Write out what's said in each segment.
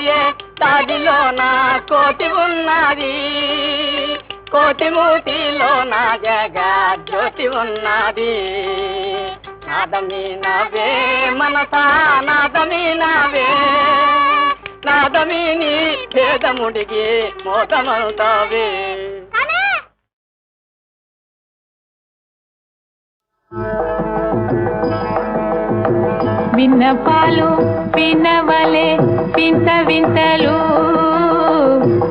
పోయే తాడిలో నా కోటి ఉన్నది. కోటి మూతిలో నా జగా జ్యోతి ఉన్నది. నాదమి నవే మనసా నాదమి నవే. నాదమి నీ భేదముడిగి you. విన్నపాలు వినవలే వింత వింతలు.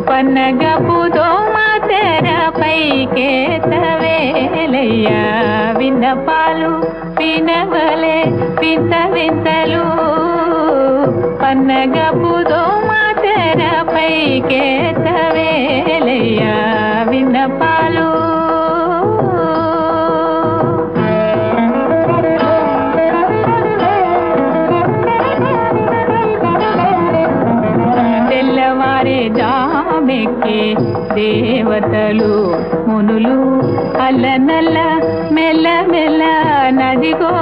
పన్నగపు దోమ తెరపైకేతవేలయ్యా విన్నపాలు వినవలే వింత వింతలు. పన్నగపు మా తెరపైకేతవేలయ్యా విన్నపాలు దేవతలు మునులు అల్లనల్ల మెల్ల మెల్ల నదిగో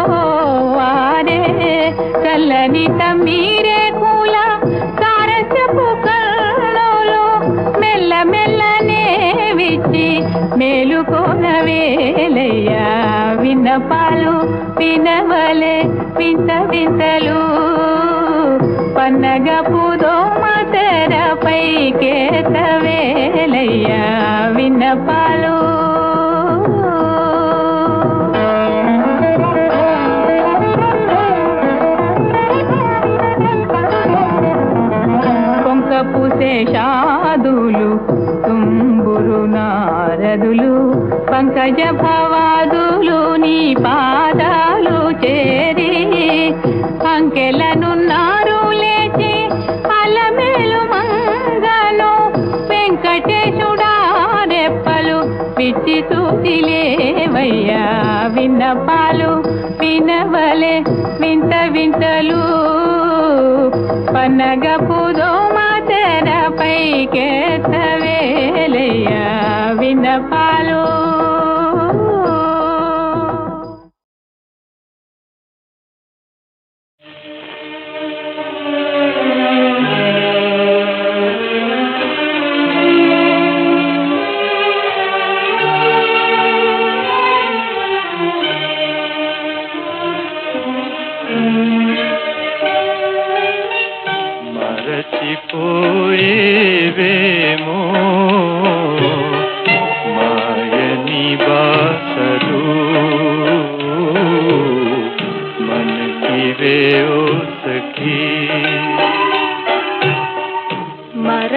వారే. చల్లని తమ్మీరే కూల సారసపు కళ్ళలో మెల్ల మెల్లనే విచ్చి మేలుకోనవేలయ్యా విన్నపాలు వినవలే వింత వింతలు. పన్నగ దోమ కేతవేలయ్యా విన్నపాలు. కొంక పూసే షాదులు తుంబురు నారదులు పంకజ భవాదులు నీ పా పన్నగపు దోమ తెరపై కేతవేలయ్యా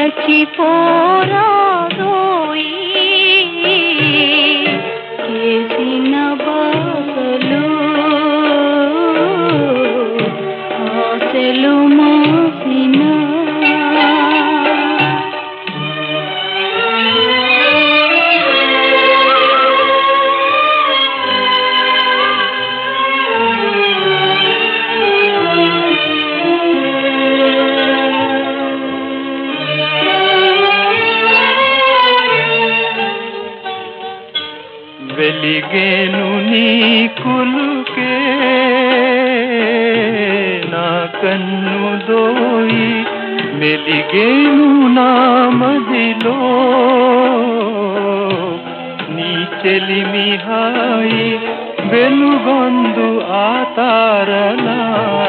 ரசி போரா వెలిగేను నీ కులుకే నా కన్ను దోయి మెలిగేను నా మదిలో నీ చెలిమి హాయి వెలుగొందు ఆ తారలానా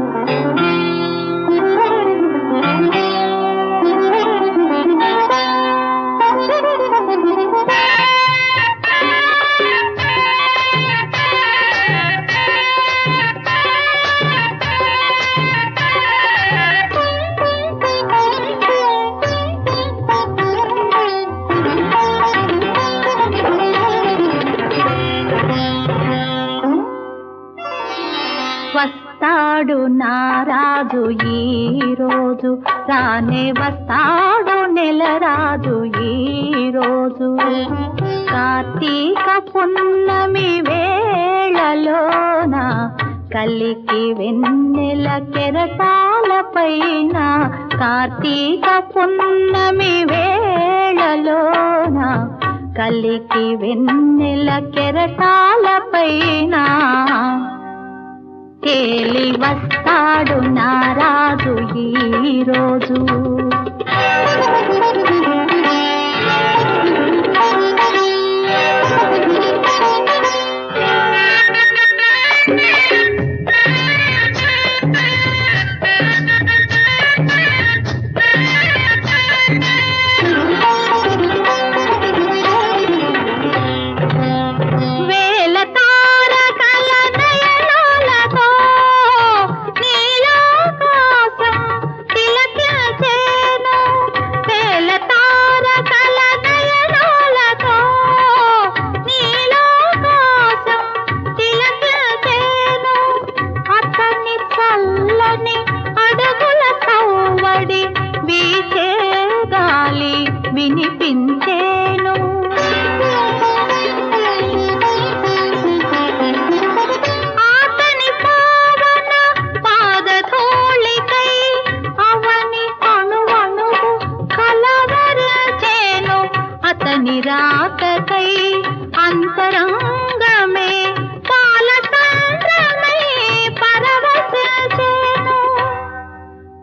రాజు ఈ రోజు రానే వస్తాడు నెల రాజు ఈ రోజు. కార్తీక పున్నమి వేళలోన కలికి వెన్నెల కెరటాల పైన కార్తీక పున్నమి వేళలోన కలికి వెన్నెల కెరటాల పైన తేలి వస్తాడు నారాజు రోజు. రాకకై అంతరంగమే పాలసంద్రమై పరవశించేను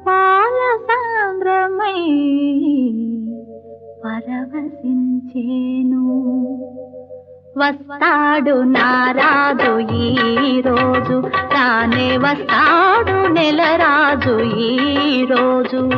పాలసాంద్రమై పరవశించేను. వస్తాడు నారాజు ఈ రోజు తానే వస్తాడు నెల ఈ రోజు.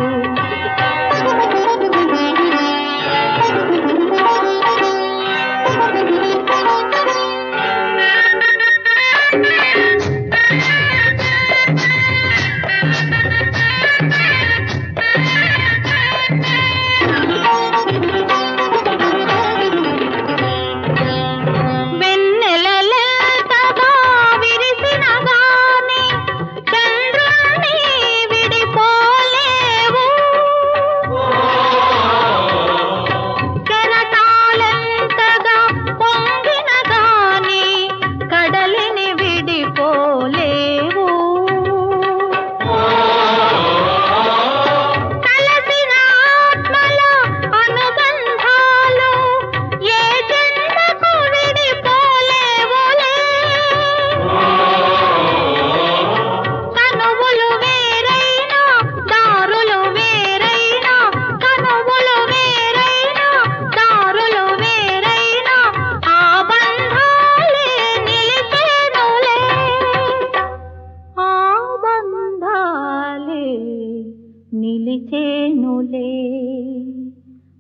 చేనులే.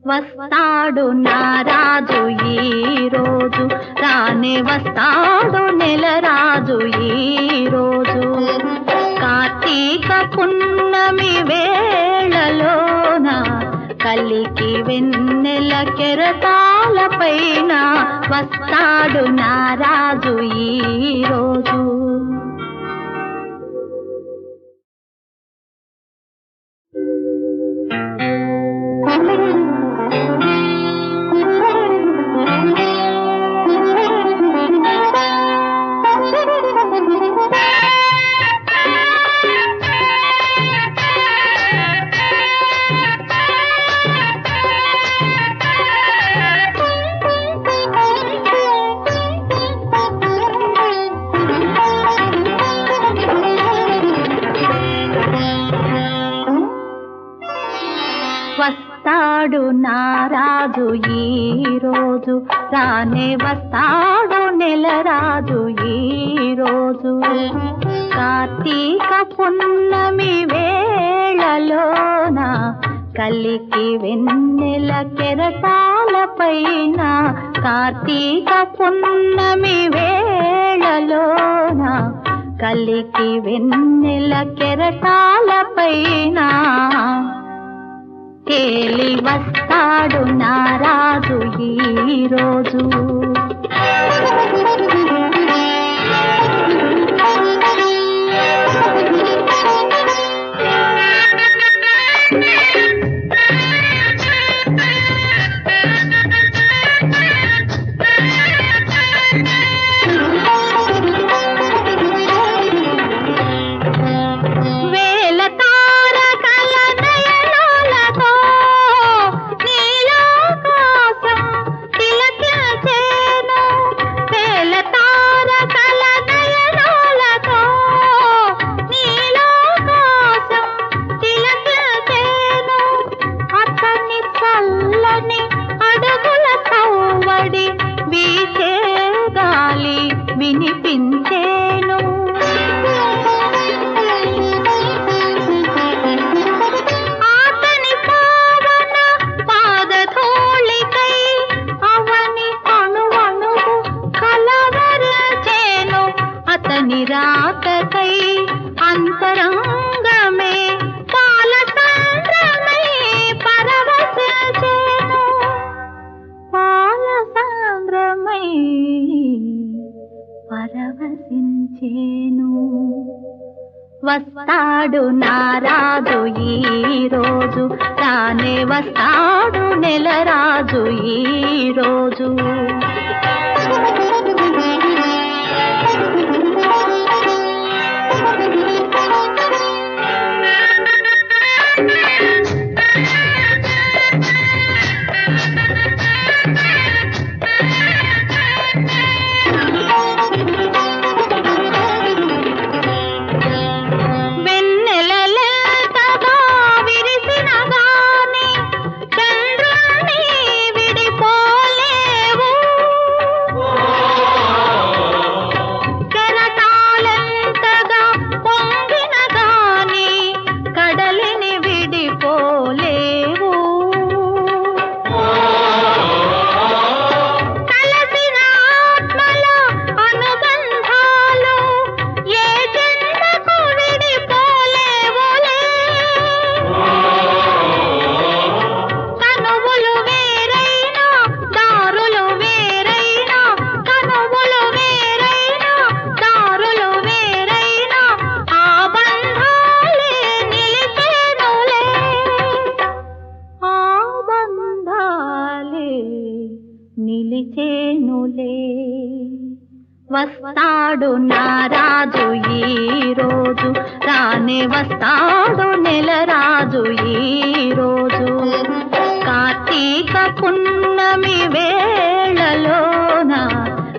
వస్తాడు నారాజు ఈ రోజు రానే వస్తాడు నెల రాజు ఈ రోజు. కార్తీక పున్నమి వేళలోన కలికి వెన్నెల కెరటాల పైన వస్తాడు నారాజు ఈ రోజు. मिल వస్తాడు నారాజు ఈ రోజు రానే వస్తాడు నెల రాజు ఈ రోజు. కార్తీక పున్నమి వేళలోన కలికి వెన్నెల కెరటాల పైన కార్తీక పున్నమి వేళలోన కలికి వెన్నెల కెరటాల పైన తేలి వస్తాడు నారాజు ఈ రోజు. రాకకై అంతరంగమే పాలసంద్రమై వస్తాడు నారాజు ఈ రోజు తానే వస్తాడు నెలరాజు ఈ రోజు. నిలిచేనులే వస్తాడు నారాజు ఈ రోజు రానే వస్తాడు నెల రాజు ఈ రోజు. కార్తీక పున్నమి వేళలోన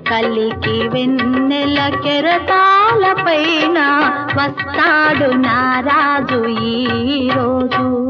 కలికి వెన్నెల కెరతాల పైన వస్తాడు నారాజు ఈ రోజు.